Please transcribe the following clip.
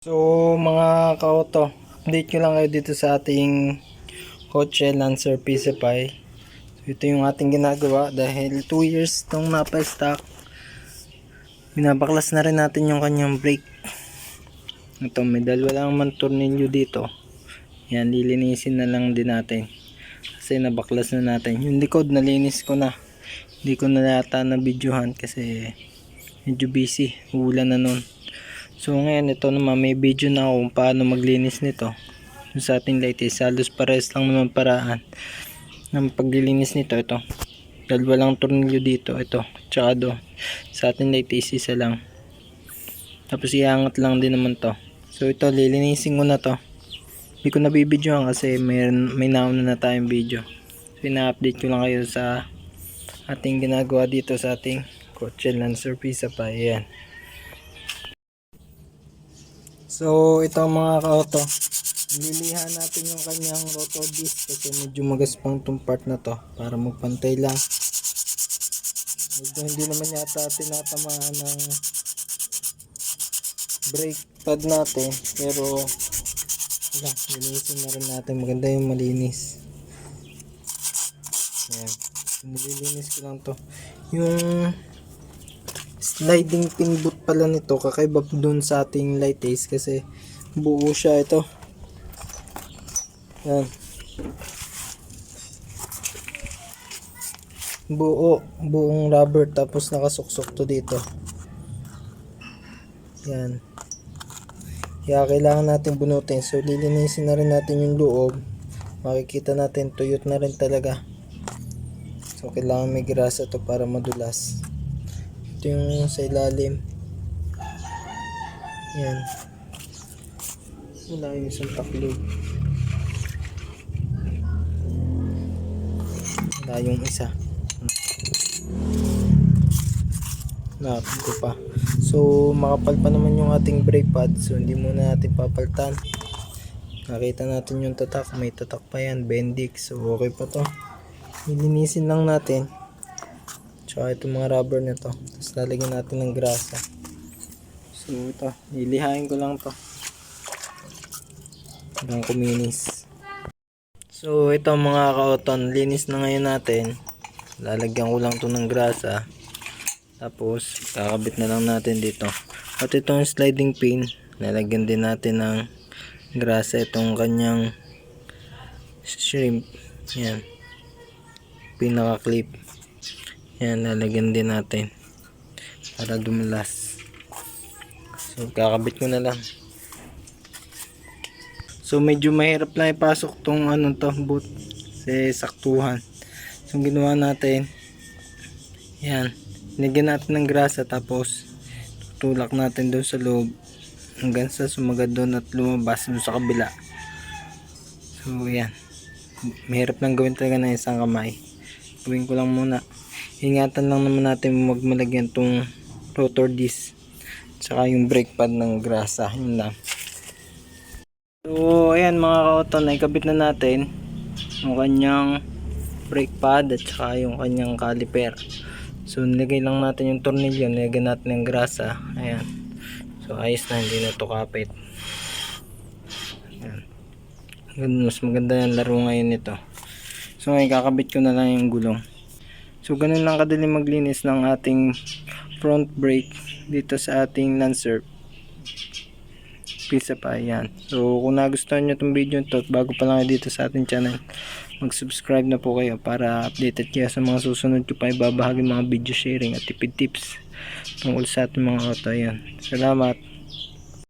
So mga ka-auto, update ko lang kayo dito sa ating kotse Lancer Pisapay. So ito yung ating ginagawa dahil 2 years itong napa-stock. Binabaklas na rin natin yung kanyang brake. Ito may dalawa lang man tornilyo dito. Yan, lilinisin na lang din natin. Kasi nabaklas na natin. Yung likod nalinis ko na. Hindi ko na yata na videohan kasi medyo busy. Ulan na nun. So ngayon ito naman may video na ako kung paano maglinis nito. Sa ating is halos pares lang naman paraan ng paglilinis nito ito. Dalawa lang tornilyo dito ito. Tsaka do. Sa ating is isa lang. Tapos iangat lang din naman to. So ito lilinisin ko na to. Hindi ko nabibidyohan kasi may, may nauna na tayong video. So ina-update ko lang kayo sa ating ginagawa dito sa ating kotse Lancer Pisa pa. Ayan. So ito mga ka-auto. Lilihan natin yung kanyang rotor disc kasi medyo magaspang tong part na to para magpantay lang. Medyo hindi naman yata tinatamaan ng brake pad natin pero wala, linisin na rin natin maganda yung malinis Ayan. nililinis ko lang to yung sliding pin boot pala nito kakaiba dun sa ating light ace kasi buo siya ito yan buo buong rubber tapos nakasuksok to dito yan kaya kailangan natin bunutin. So lilinisin na rin natin yung loob. Makikita natin tuyot na rin talaga. So kailangan may grasa to para madulas. Ito yung sa ilalim. Yan. Wala yung isang taklog. Wala yung isa. Nakapin ko pa. So, makapal pa naman yung ating brake pad. So, hindi muna natin papaltan. Nakita natin yung tatak. May tatak pa yan. Bendix. So, okay pa to. Ilinisin lang natin. Tsaka itong mga rubber na to. Tapos lalagyan natin ng grasa. So, ito. Ilihain ko lang to. Hanggang kuminis. So, ito mga ka-auton. Linis na ngayon natin. Lalagyan ko lang to ng grasa. Tapos, kakabit na lang natin dito. At itong sliding pin, lalagyan din natin ng grasa itong kanyang shrimp. Yan. Pinaka clip. Yan, lalagyan din natin. Para dumulas. So, kakabit ko na lang. So, medyo mahirap lang ipasok tong ano to, boot. Kasi saktuhan. So, ginawa natin, yan Nigyan natin ng grasa tapos tutulak natin doon sa loob hanggang sa sumagad doon at lumabas doon sa kabila. So yan. Mahirap lang gawin talaga ng isang kamay. Gawin ko lang muna. Ingatan lang naman natin magmalagyan tong rotor disc tsaka yung brake pad ng grasa. Yun lang. So ayan mga ka-auto na ikabit na natin yung kanyang brake pad at saka yung kanyang caliper. So nilagay lang natin yung tornilyo, nilagay natin ng grasa. Ayan. So ayos na, hindi na to kapit. Ayan. Mas maganda yung laro ngayon nito. So ngayon kakabit ko na lang yung gulong. So ganun lang kadali maglinis ng ating front brake dito sa ating. Pizza pa, yan. So kung nagustuhan nyo itong video to, bago pa lang dito sa ating channel, mag-subscribe na po kayo para updated kayo sa mga susunod ko pa ibabahagi mga video sharing at tipid tips tungkol sa ating mga auto. Yan. Salamat.